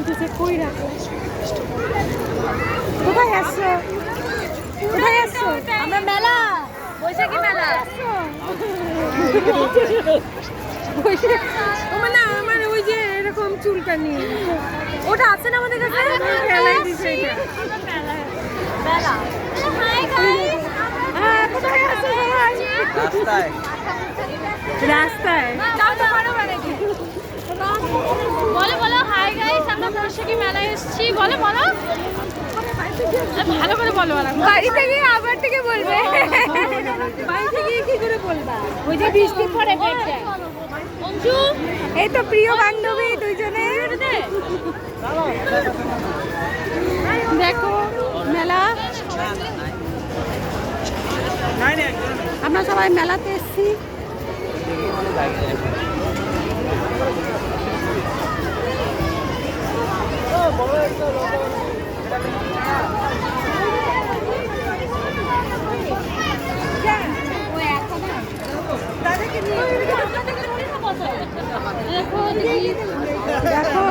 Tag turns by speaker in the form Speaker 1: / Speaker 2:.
Speaker 1: বলতেছে কই রাখো? কোথায় আসছো? কোথায় আসছো?
Speaker 2: আমরা মেলা। বৈশাখী মেলা।
Speaker 1: মানে আমার ওই যে এরকম চুলকানি ওটা আছে না আমাদের কাছে? খেলাই দিছে
Speaker 2: মেলা। হাই গাইস
Speaker 1: হ্যাঁ,
Speaker 3: রাস্তায়
Speaker 2: তাও তো পারো মানে কি বলো বলো হাই গাইস আমরা বৈশাখী মেলায় এসেছি বলো বলো। ভালো করে বলো
Speaker 1: আবার থেকে বলবে। বাড়ি থেকে কি করে বলবা? ওই যে বৃষ্টি পড়ে
Speaker 2: অঞ্জু?
Speaker 1: এই তো প্রিয় বান্ধবী দুইজনে। দেখো মেলা। আমরা সবাই মেলাতে এসেছি
Speaker 2: দেখো দেখি
Speaker 1: দেখো।